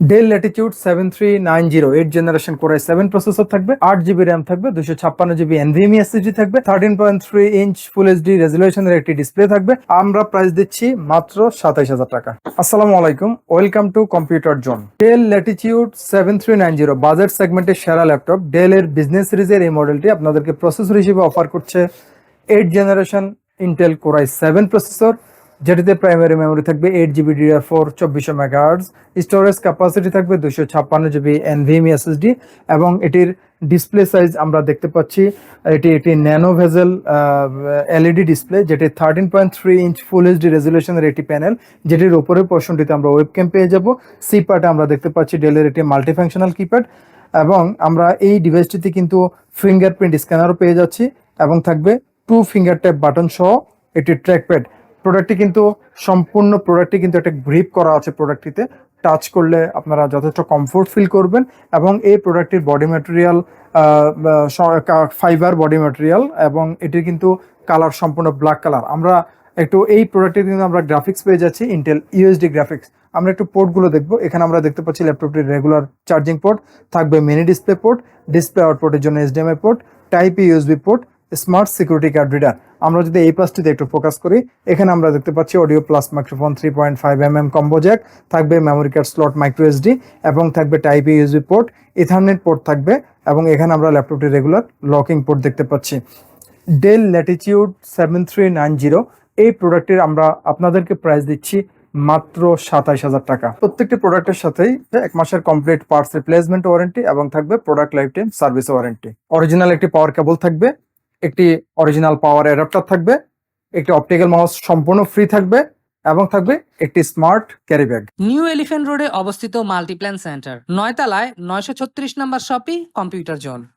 Dell Latitude seven three nine zero eight generation করে seven processor থাকবে, আট GB RAM থাকবে দুশো ছাপ্পান্ন জিবি এনভিএমই এসএসডি থাকবে thirteen point three inch full HD রেজুলেশনের একটি ডিসপ্লে থাকবে। আমরা প্রাইস দিচ্ছি মাত্র সাতাইশ হাজার টাকা। আসসালামু আলাইকুম welcome to computer zone Dell Latitude seven three nine zero budget সেগমেন্টের সেরা ল্যাপটপ ডেল এর বিজনেস সিরিজের এই মডেলটি আপনাদেরকে প্রসেসর হিসেবে অফার করছে eight generation Intel Core i seven processor যেটিতে প্রাইমারি মেমোরি থাকবে এইট জিবি ডিআর ফোর চব্বিশশো মেগাহার্জ স্টোরেজ ক্যাপাসিটি থাকবে দুশো ছাপ্পান্ন জিবি এনভিএমই এসএসডি এবং এটির ডিসপ্লে সাইজ আমরা দেখতে পাচ্ছি, এটি একটি ন্যানো ভেজেল এলইডি ডিসপ্লে যেটি thirteen point three inch full HD রেজুলেশনের একটি প্যানেল যেটির উপরের পোর্শনটিতে আমরা ওয়েবক্যাম পেয়ে যাব। সি পার্টে আমরা দেখতে পাচ্ছি ডেলের একটি মাল্টিফাংশনাল কিপ্যাড এবং আমরা এই ডিভাইসটিতে কিন্তু ফিঙ্গারপ্রিন্ট স্ক্যানারও পেয়ে যাচ্ছি, এবং থাকবে টু ফিঙ্গার ট্যাপ বাটন সহ একটি ট্র্যাকপ্যাড প্রোডাক্টটি কিন্তু, সম্পূর্ণ প্রোডাক্টটি কিন্তু একটা গ্রিপ করা আছে প্রোডাক্টটিতে টাচ করলে আপনারা যথেষ্ট কমফোর্ট ফিল করবেন এবং এই প্রোডাক্টটির body material fibre body material এবং এটির কিন্তু কালার সম্পূর্ণ ব্ল্যাক কালার আমরা একটু এই প্রোডাক্টটির কিন্তু আমরা গ্রাফিক্স পেয়ে যাচ্ছি ইন্টেল ইউএসডি গ্রাফিক্স আমরা একটু পোর্টগুলো দেখব। এখানে আমরা দেখতে পাচ্ছি ল্যাপটপটির রেগুলার চার্জিং পোর্ট থাকবে মিনি ডিসপ্লে পোর্ট ডিসপ্লে আউটপুটের জন্য HDMI port type USB port smart security card reader আমরা যদি এই পাশটিতে একটু ফোকাস করি, এখানে আমরা দেখতে পাচ্ছি audio plus microphone three point five M M combo jack থাকবে memory card slot micro SD এবং থাকবে type USB port ethernet port থাকবে এবং এখানে আমরা ল্যাপটপটি রেগুলার লকিং পোর্ট দেখতে পাচ্ছি। Dell Latitude seven three nine zero এই প্রোডাক্টের আমরা আপনাদেরকে প্রাইস দিচ্ছি মাত্র সাতাইশ হাজার টাকা। প্রত্যেকটি প্রোডাক্টের সাথেই এক মাসের কমপ্লিট পার্টস রিপ্লেসমেন্ট ওয়ারেন্টি এবং থাকবে product life time service warranty original একটি পাওয়ার কেবল থাকবে একটি অরিজিনাল পাওয়ার অ্যাডাপ্টার থাকবে, একটি অপটিক্যাল মাউস সম্পূর্ণ ফ্রি থাকবে এবং থাকবে একটি smart carry bag new elephant রোডে অবস্থিত মাল্টিপ্ল্যান সেন্টার নয়তলায় নয়শো ছত্রিশ নম্বর শপি কম্পিউটার জোন